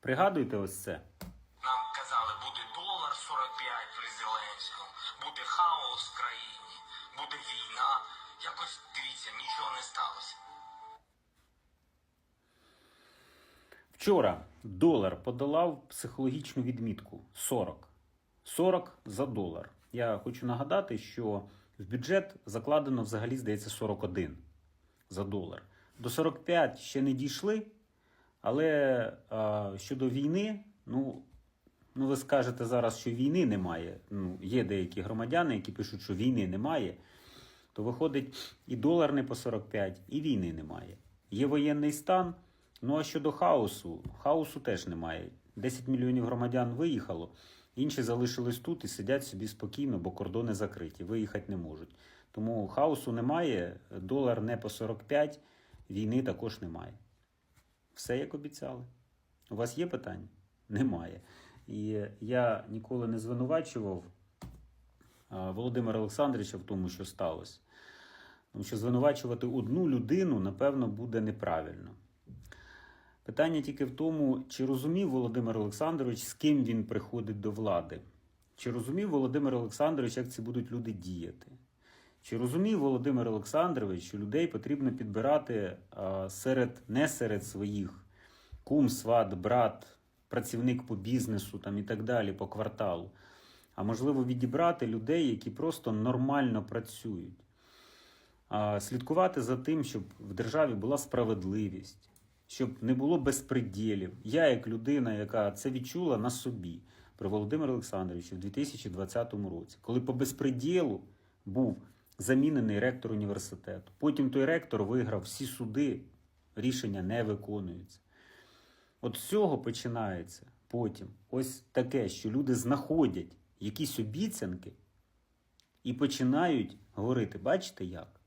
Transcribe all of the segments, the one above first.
Пригадуйте ось це. Нам казали, буде долар 45 при Зеленському, буде хаос в країні, буде війна. Якось дивіться, нічого не сталося. Вчора долар подолав психологічну відмітку 40. 40 за долар. Я хочу нагадати, що в бюджет закладено взагалі, здається, 41 за долар. До 45 ще не дійшли, але а, щодо війни, ну, ну ви скажете зараз, що війни немає. Ну, є деякі громадяни, які пишуть, що війни немає. То виходить, і долар не по 45, і війни немає. Є воєнний стан. Ну а щодо хаосу, хаосу теж немає. 10 мільйонів громадян виїхало, інші залишились тут і сидять собі спокійно, бо кордони закриті, виїхати не можуть. Тому хаосу немає, долар не по 45, війни також немає. Все як обіцяли. У вас є питання? Немає. І я ніколи не звинувачував Володимира Олександровича в тому, що сталося. Тому що звинувачувати одну людину, напевно, буде неправильно. Питання тільки в тому, чи розумів Володимир Олександрович, з ким він приходить до влади. Чи розумів Володимир Олександрович, як ці будуть люди діяти? Чи розумів Володимир Олександрович, що людей потрібно підбирати серед, не серед своїх кум, сват, брат, працівник по бізнесу там, і так далі, по кварталу, а можливо відібрати людей, які просто нормально працюють слідкувати за тим, щоб в державі була справедливість, щоб не було безпреділів. Я, як людина, яка це відчула на собі при Володимирі Олександровичу в 2020 році, коли по безпреділу був замінений ректор університету. Потім той ректор виграв всі суди, рішення не виконуються. От з цього починається потім ось таке, що люди знаходять якісь обіцянки і починають говорити: бачите як?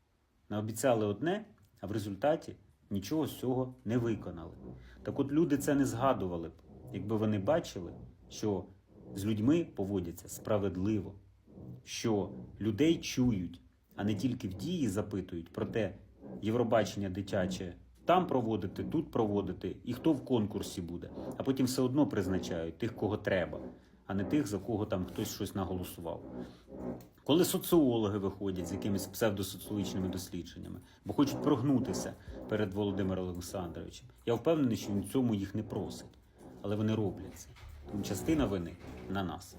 Наобіцяли одне, а в результаті нічого з цього не виконали. Так от люди це не згадували б, якби вони бачили, що з людьми поводяться справедливо, що людей чують, а не тільки в дії запитують про те, Євробачення дитяче там проводити, тут проводити, і хто в конкурсі буде, а потім все одно призначають тих, кого треба, а не тих, за кого там хтось щось наголосував. Коли соціологи виходять з якимись псевдосоціологічними дослідженнями, бо хочуть прогнутися перед Володимиром Олександровичем, я впевнений, що він цьому їх не просить, але вони роблять це. Тому частина вини на нас.